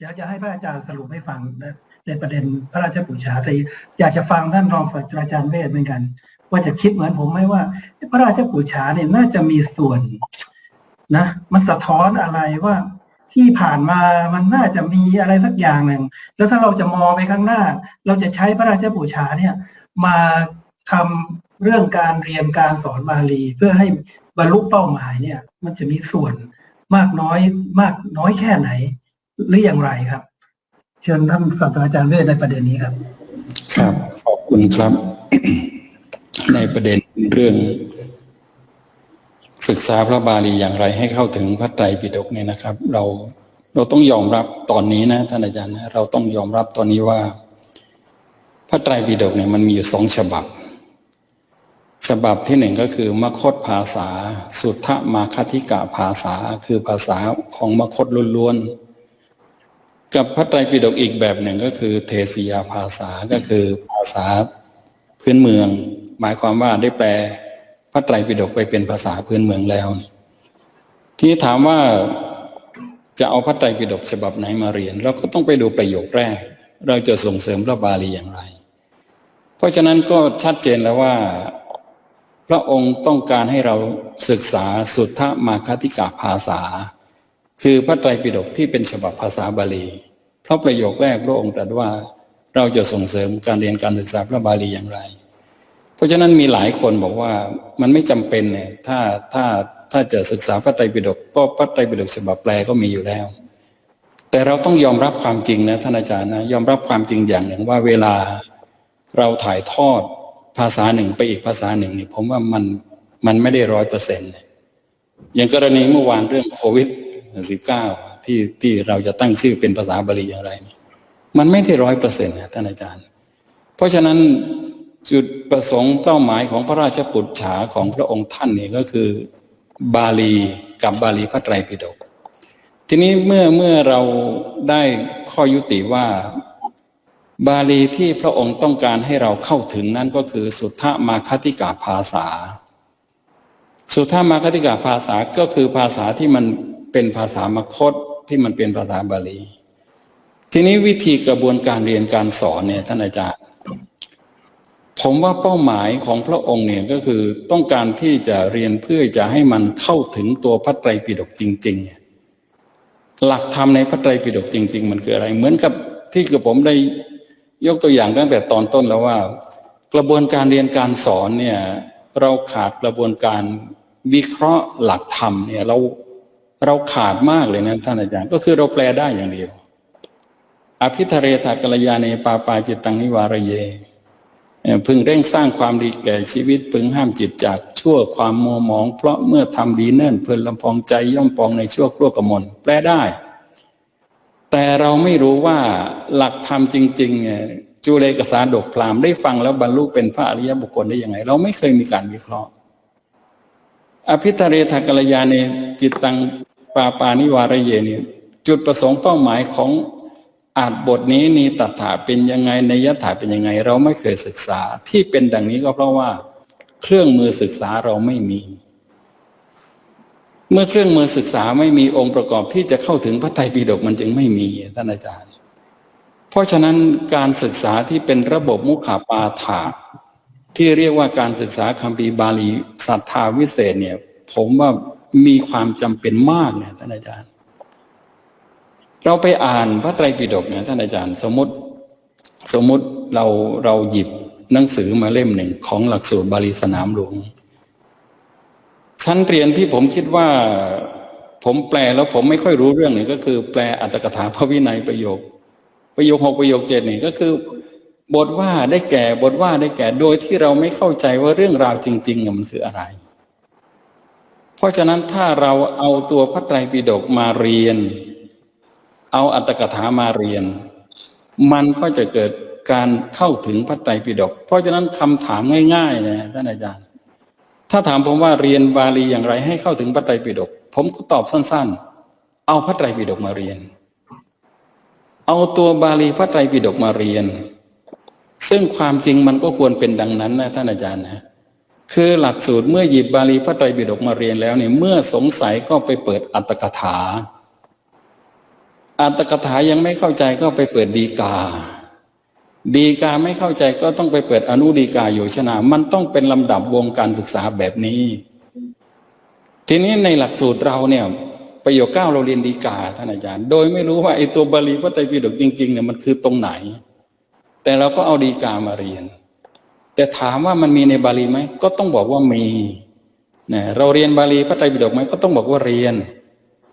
เดี๋ยวจะให้พระอาจารย์สรุปให้ฟังนะในประเด็นพระราชปุจฉาแต่อยากจะฟังท่านรองศาสตราจารย์เวทเหมือนกัน ว่าจะคิดเหมือนผมไหมว่า พระราชปุจฉาเนี่ยน่าจะมีส่วนนะ มันสะท้อนอะไรว่าที่ผ่านมามันน่าจะมีอะไรสักอย่างหนึ่ง แล้วถ้าเราจะมองไปข้างหน้า เราจะใช้พระราชปุจฉาเนี่ย มาทำเรื่องการเรียนการสอนบาลีเพื่อให้บรรลุเป้าหมายเนี่ย มันจะมีส่วนมากน้อยมากน้อยแค่ไหน หรืออย่างไรครับ เชิญท่านศาสตราจารย์เวทในประเด็นนี้ครับ ครับขอบคุณครับ ในประเด็นเรื่อง ศึกษาพระบาลีอย่างไรให้เข้าถึงพระไตรปิฎกเนี่ยนะครับ เราเราต้องยอมรับตอนนี้นะท่านอาจารย์นะเราต้องยอมรับตอนนี้ว่า พระไตรปิฎกเนี่ยมันมีอยู่สองฉบับ ฉบับที่หนึ่งก็คือมคตภาษา สุทธมาคติกะภาษา คือภาษาของมคตล้วนๆ กับพระไตรปิฎกอีกแบบหนึ่งก็คือเทศียภาษาก็คือภาษาพื้นเมือง หมายความว่าได้แปลพระไตรปิฎกไปเป็นภาษาพื้นเมืองแล้ว ทีนี้ถามว่าจะเอาพระไตรปิฎกฉบับไหนมาเรียน เราก็ต้องไปดูประโยคแรก เราจะส่งเสริมพระบาลีอย่างไร เพราะฉะนั้นก็ชัดเจนแล้วว่า พระองค์ต้องการให้เราศึกษาสุทธมาคติกาภาษา คือพระไตรปิฎกที่เป็นฉบับภาษาบาลี เพราะประโยคแรกพระองค์ตรัสว่าเราจะส่งเสริมการเรียนการศึกษาพระบาลีอย่างไร เพราะฉะนั้นมีหลายคนบอกว่ามันไม่จำเป็นเนี่ยถ้าถ้าถ้าจะศึกษาพระไตรปิฎกก็พระไตรปิฎกฉบับแปลก็มีอยู่แล้ว แต่เราต้องยอมรับความจริงนะท่านอาจารย์นะยอมรับความจริงอย่างหนึ่งว่าเวลาเราถ่ายทอดภาษาหนึ่งไปอีกภาษาหนึ่งนี่ผมว่ามันมันไม่ได้ร้อยเปอร์เซ็นต์อย่างกรณีเมื่อวานเรื่องโควิด สิบเก้าที่ที่เราจะตั้งชื่อเป็นภาษาบาลีอย่างไร มันไม่ได้ร้อยเปอร์เซ็นต์นะท่านอาจารย์ เพราะฉะนั้นจุดประสงค์เป้าหมายของพระราชปุจฉาของพระองค์ท่านนี่ก็คือบาลีกับบาลีพระไตรปิฎกทีนี้เมื่อเมื่อเราได้ข้อยุติว่า บาลีที่พระองค์ต้องการให้เราเข้าถึงนั่นก็คือสุทธมาคติกาภาษา สุทธมาคติกาภาษาก็คือภาษาที่มัน เป็นภาษามคตที่มันเป็นภาษาบาลี ทีนี้วิธีกระบวนการเรียนการสอนเนี่ยท่านอาจารย์ผมว่าเป้าหมายของพระองค์เนี่ยก็คือต้องการที่จะเรียนเพื่อจะให้มันเข้าถึงตัวพระไตรปิฎกจริง ๆ หลักธรรมในพระไตรปิฎกจริง ๆ มันคืออะไร เหมือนกับที่กับผมได้ยกตัวอย่างตั้งแต่ตอนต้นแล้วว่า กระบวนการเรียนการสอนเนี่ยเราขาดกระบวนการวิเคราะห์หลักธรรมเนี่ยเรา เราขาดมากเลยนะท่านอาจารย์ ก็คือเราแปลได้อย่างเดียว อภิธเรธากัลยาเนปาปาจิตตังนิวารเยพึงเร่งสร้างความดีแก่ชีวิต พึงห้ามจิตจากชั่วความมัวหมอง เพราะเมื่อทำดีเนิ่นเพลินลำพองใจย่อมปองในชั่วครั่วกมลแปลได้ แต่เราไม่รู้ว่าหลักธรรมจริงๆจุเลกสาดกพรามได้ฟังแล้วบรรลุเป็นพระอริยบุคคลได้ยังไง เราไม่เคยมีการวิเคราะห์ อภิธเรธากัลยาเนจิตตัง ปาปานิวารเยนี่จุดประสงค์เป้าหมายของอาจบทนี้นีตัถาเป็นยังไงในยถาเป็นยังไง เราไม่เคยศึกษาที่เป็นดังนี้ก็เพราะว่า เครื่องมือศึกษาเราไม่มี เมื่อเครื่องมือศึกษาไม่มีองค์ประกอบที่จะเข้าถึงพระไตรปิฎกมันจึงไม่มีท่านอาจารย์ เพราะฉะนั้นการศึกษาที่เป็นระบบมุขาปาฐาที่เรียกว่าการศึกษาคัมภีบาลีศรัทธาวิเศษเนี่ย ผมว่า มีความจำเป็นมากเนี่ยท่านอาจารย์ เราไปอ่านพระไตรปิฎกเนี่ยท่านอาจารย์ สมมติสมมติเราเราหยิบหนังสือมาเล่มหนึ่งของหลักสูตรบาลีสนามหลวงชั้นเรียนที่ผมคิดว่า ผมแปลแล้วผมไม่ค่อยรู้เรื่องนี่ก็คือ แปลอัตถกถาพระวินัยประโยค ประโยคหกประโยคเจ็ดนี่ก็คือบทว่าได้แก่บทว่าได้แก่โดยที่เราไม่เข้าใจว่าเรื่องราวจริงๆมันคืออะไร เพราะฉะนั้นถ้าเราเอาตัวพระไตรปิฎกมาเรียน เอาอัตถกถามาเรียน มันก็จะเกิดการเข้าถึงพระไตรปิฎกเพราะฉะนั้นคำถามง่ายๆนะท่านอาจารย์ ถ้าถามผมว่าเรียนบาลีอย่างไรให้เข้าถึงพระไตรปิฎกผมก็ตอบสั้นๆ เอาพระไตรปิฎกมาเรียน เอาตัวบาลีพระไตรปิฎกมาเรียน ซึ่งความจริงมันก็ควรเป็นดังนั้นนะท่านอาจารย์นะ คือหลักสูตรเมื่อหยิบบาลีพระไตรปิฎกมาเรียนแล้วเนี่ยเมื่อสงสัยก็ไปเปิดอัตถกถา อัตถกถายังไม่เข้าใจก็ไปเปิดดีกา ดีกาไม่เข้าใจก็ต้องไปเปิดอนุดีกาโยชนา มันต้องเป็นลำดับวงการศึกษาแบบนี้ ทีนี้ในหลักสูตรเราเนี่ยประโยคเก้าเราเรียนดีกาท่านอาจารย์ โดยไม่รู้ว่าไอ้ตัวบาลีพระไตรปิฎกจริงๆเนี่ยมันคือตรงไหน แต่เราก็เอาดีกามาเรียน แต่ถามว่ามันมีในบาลีไหมก็ต้องบอกว่ามีนะเราเรียนบาลีพระไตรปิฎกไหมก็ต้องบอกว่าเรียน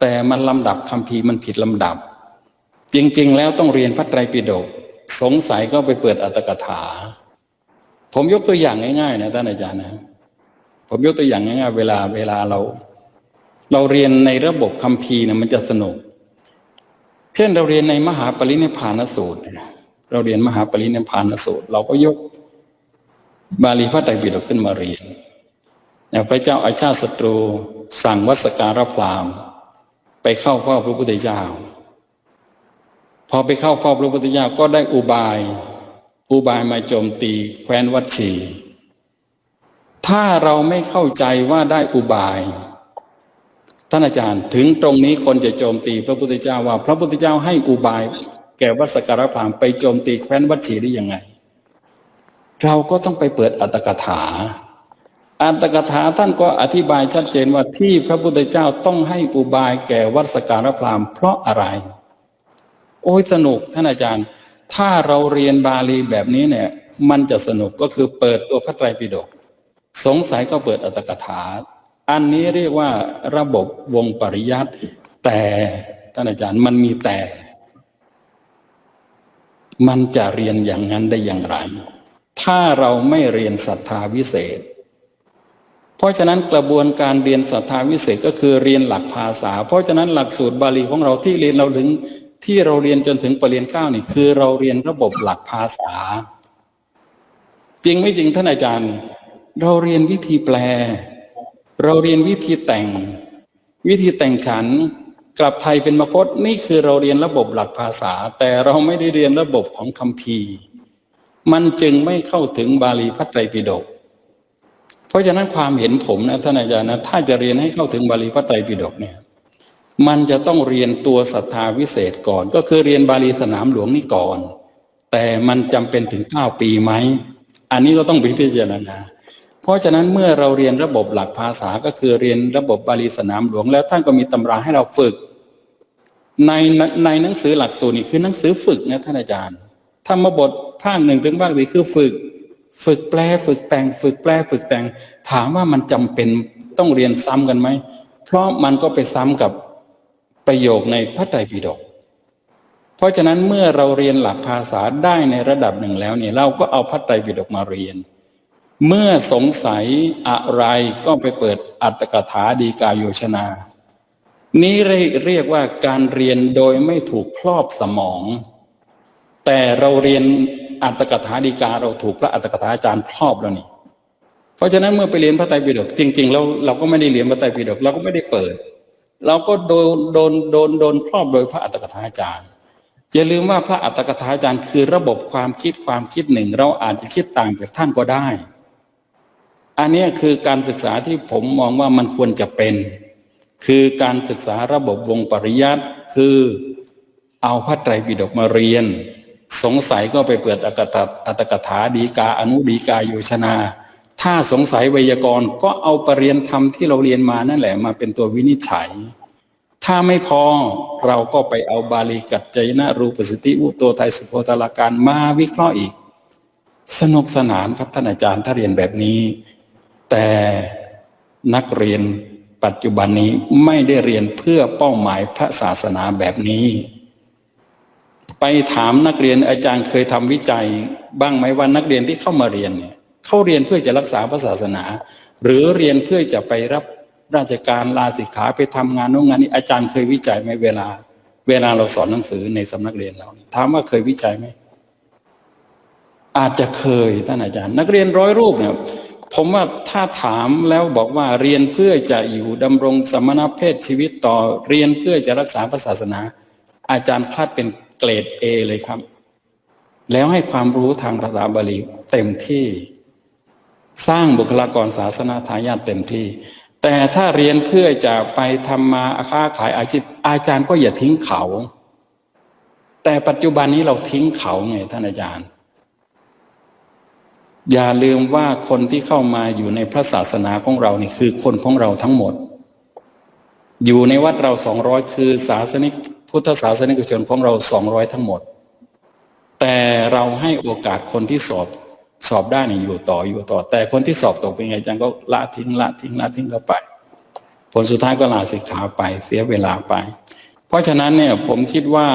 แต่มันลำดับคัมภีร์มันผิดลำดับ จริง ๆ แล้วต้องเรียนพระไตรปิฎกสงสัยก็ไปเปิดอัตถกถา ผมยกตัวอย่างง่ายๆนะท่านอาจารย์นะ ผมยกตัวอย่างง่ายๆเวลาเวลาเรา เราเรียนในระบบคัมภีร์นี่ยมันจะสนุก เช่นเราเรียนในมหาปรินิพพานสูตรเนี่ยเราเรียนมหาปรินิพพานสูตร เราก็ยก บาลีพระไตรปิฎกขึ้นมาเรียนพระเจ้าอาชาติศัตรูสั่งวัสการพราหมณ์ไปเข้าเฝ้าพระพุทธเจ้า พอไปเข้าเฝ้าพระพุทธเจ้าก็ได้อุบาย อุบายมาโจมตีแคว้นวัดชี ถ้าเราไม่เข้าใจว่าได้อุบาย ท่านอาจารย์ถึงตรงนี้คนจะโจมตีพระพุทธเจ้าว่า พระพุทธเจ้าให้อุบาย แก่วัสการพราหมณ์ไปโจมตีแคว้นวัดชีได้ยังไง เราก็ต้องไปเปิดอัตถกถา อัตถกถาท่านก็อธิบายชัดเจนว่าที่พระพุทธเจ้าต้องให้อุบายแก่วัสการพราหมณ์เพราะอะไร โอ้ยสนุกท่านอาจารย์ ถ้าเราเรียนบาลีแบบนี้เนี่ย มันจะสนุกก็คือเปิดตัวพระไตรปิฎกสงสัยก็เปิดอัตถกถา อันนี้เรียกว่าระบบวงปริยัติแต่ท่านอาจารย์มันมีแต่ มันจะเรียนอย่างนั้นได้อย่างไร ถ้าเราไม่เรียนศรัทธาวิเศษ เพราะฉะนั้นกระบวนการเรียนศรัทธาวิเศษก็คือเรียนหลักภาษา เพราะฉะนั้นหลักสูตรบาลีของเราที่เรียนเราถึงที่เราเรียนจนถึงปรริญญาเก้านี่คือเราเรียนระบบหลักภาษา จริงไม่จริงท่านอาจารย์ เราเรียนวิธีแปล เราเรียนวิธีแต่ง วิธีแต่งฉันกลับไทยเป็นมคตนี่คือเราเรียนระบบหลักภาษา แต่เราไม่ได้เรียนระบบของคัมภีร์ มันจึงไม่เข้าถึงบาลีพระไตรปิฎกเพราะฉะนั้นความเห็นผมนะท่านอาจารย์นะถ้าจะเรียนให้เข้าถึงบาลีพระไตรปิฎกเนี่ย มันจะต้องเรียนตัวศรัทธาวิเศษก่อน ก็คือเรียนบาลีสนามหลวงนี่ก่อน แต่มันจำเป็นถึงเก้าปีไหมอันนี้ก็ต้องพิจารณาเพราะฉะนั้นเมื่อเราเรียนระบบหลักภาษาก็คือเรียนระบบบาลีสนามหลวง แล้วท่านก็มีตำราให้เราฝึก ในในหนังสือหลักสูตรนี่คือหนังสือฝึกนะท่านอาจารย์ ธรรมบทภาคหนึ่งถึงภาคสี่คือฝึก ฝึกแปลฝึกแต่ง ฝึกแปลฝึกแต่ง ถามว่ามันจำเป็นต้องเรียนซ้ำกันไหม เพราะมันก็ไปซ้ำกับประโยคในพระไตรปิฎกเพราะฉะนั้นเมื่อเราเรียนหลักภาษาได้ในระดับหนึ่งแล้วเนี่ยเราก็เอาพระไตรปิฎกมาเรียน เมื่อสงสัยอะไรก็ไปเปิดอัตถกถาดีกาโยชนา นี้เรียกว่าการเรียนโดยไม่ถูกครอบสมอง แต่เราเรียนอัตถกถาดีกาเราถูกพระอัตถกถาอาจารย์ครอบแล้วนี่ เพราะฉะนั้นเมื่อไปเรียนพระไตรปิฎกจริง ๆ แล้วเราก็ไม่ได้เรียนพระไตรปิฎกเราก็ไม่ได้เปิด เราก็โดนโดนโดนโดนครอบโดยพระอัตถกถาอาจารย์อย่าลืมว่าพระอัตถกถาอาจารย์คือระบบความคิดความคิดหนึ่ง เราอาจจะคิดต่างจากท่านก็ได้ อันนี้คือการศึกษาที่ผมมองว่ามันควรจะเป็น คือการศึกษาระบบวงปริยัติคือเอาพระไตรปิฎกมาเรียน สงสัยก็ไปเปิดอัตถอัตถกถาดีกาอนุดีกาโยชนา ถ้าสงสัยไวยากรณ์ก็เอาปรริยนธรรมที่เราเรียนมานั่นแหละมาเป็นตัววินิจฉัย ถ้าไม่พอเราก็ไปเอาบาลีกัจจยนะรูปสติอุตโตไทยสุโพธาลาการมาวิเคราะห์อีก สนุกสนานครับท่านอาจารย์ถ้าเรียนแบบนี้ แต่นักเรียนปัจจุบันนี้ไม่ได้เรียนเพื่อเป้าหมายพระศาสนาแบบนี้ ไปถามนักเรียนอาจารย์เคยทำวิจัย บ้างไหมว่านักเรียนที่เข้ามาเรียนเนี่ยเขาเรียนเพื่อจะรักษาพระศาสนา หรือเรียนเพื่อจะไปรับราชการลาสิกขาไปทำงานโน้นงานนี้อาจารย์เคยวิจัยไหมเวลา เวลาเราสอนหนังสือในสำนักเรียนเราถามว่าเคยวิจัยไหมอาจจะเคยท่านอาจารย์ นักเรียนร้อยรูปเนี่ยผมว่าถ้าถามแล้วบอกว่าเรียนเพื่อจะอยู่ดำรงสมณเพศชีวิตต่อเรียนเพื่อจะรักษาพระศาสนา อาจารย์คาดเป็น เกรด A เลยครับ แล้วให้ความรู้ทางภาษาบาลีเต็มที่ สร้างบุคลากรศาสนาทายาทเต็มที่ แต่ถ้าเรียนเพื่อจะไปทำมาค้าขายอาชีพ อาจารย์ก็อย่าทิ้งเขา แต่ปัจจุบันนี้เราทิ้งเขาไงท่านอาจารย์ อย่าลืมว่าคนที่เข้ามาอยู่ในพระศาสนาของเรานี่คือคนของเราทั้งหมดอยู่ในวัดเราสองร้อยคือศาสนิก พุทธศาสนิกชนของเราสองร้อยทั้งหมด แต่เราให้โอกาสคนที่สอบสอบได้นี่อยู่ต่ออยู่ต่อ แต่คนที่สอบตกเป็นไงจังก็ละทิ้งละทิ้งละทิ้งก็ไป ผลสุดท้ายก็ลาสิกขาไปเสียเวลาไป เพราะฉะนั้นเนี่ยผมคิดว่า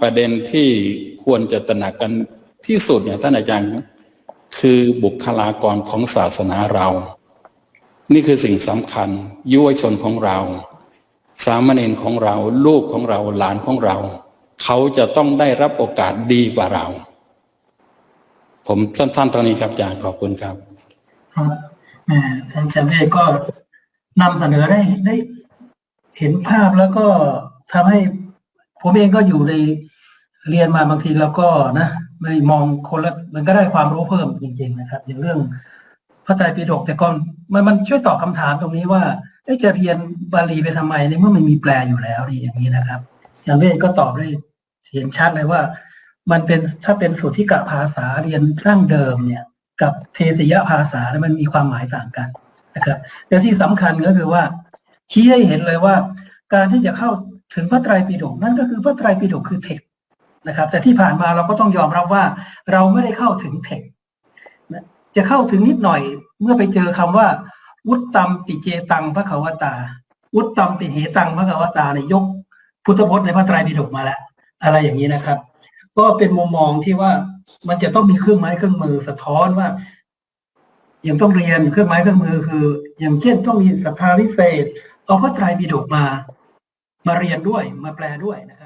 ประเด็นที่ควรจะตระหนักกันที่สุดเนี่ยท่านอาจารย์คือบุคลากรของศาสนาเรา นี่คือสิ่งสำคัญยุวชนของเรา สามเณรของเรา ลูกของเราหลานของเรา เขาจะต้องได้รับโอกาสดีกว่าเรา ผมสั้นๆตอนนี้ครับอาจารย์ขอบคุณครับครับแหมท่านอาจารย์เวทก็นำเสนอได้ได้เห็นภาพแล้วก็ทำให้ผมเองก็อยู่ในเรียนมาบางทีเราก็นะไม่มองคนละมันก็ได้ความรู้เพิ่มจริง ๆ นะครับ อย่างเรื่อง พระไตรปิฎกแต่ก่อนมันมันช่วยตอบคำถามตรงนี้ว่าเอ๊ะจะเรียนบาลีไปทำไมในเมื่อมันมีแปลอยู่แล้วนี่อย่างนี้นะครับอาจารย์เวทก็ตอบได้เห็นชัดเลยว่า มันเป็นถ้าเป็นสุทธิกะภาษาเรียนร่างเดิมเนี่ย กับเทสยภาษาเนี่ยมันมีความหมายต่างกันนะครับแต่ที่สำคัญก็คือว่า ชี้ให้เห็นเลยว่า การที่จะเข้าถึงพระไตรปิฎกนั่นก็คือพระไตรปิฎกคือเทคนะครับ แต่ที่ผ่านมาเราก็ต้องยอมรับว่า เราไม่ได้เข้าถึงเทค จะเข้าถึงนิดหน่อย เมื่อไปเจอคำว่า วุตตัมปิเจตังพระขาวตา วุตตัมปิเหตังพระขาวตาเนี่ยยก พุทธพจน์ในพระไตรปิฎกมาแล้วอะไรอย่างนี้นะครับ ก็เป็นมุมมองที่ว่ามันจะต้องมีเครื่องไม้เครื่องมือสะท้อนว่ายังต้องเรียนเครื่องไม้เครื่องมือคือ อย่างเช่นต้องมีสัทธาวิเศษเอาพระไตรปิฎกมา มาเรียนด้วยมาแปลด้วยนะ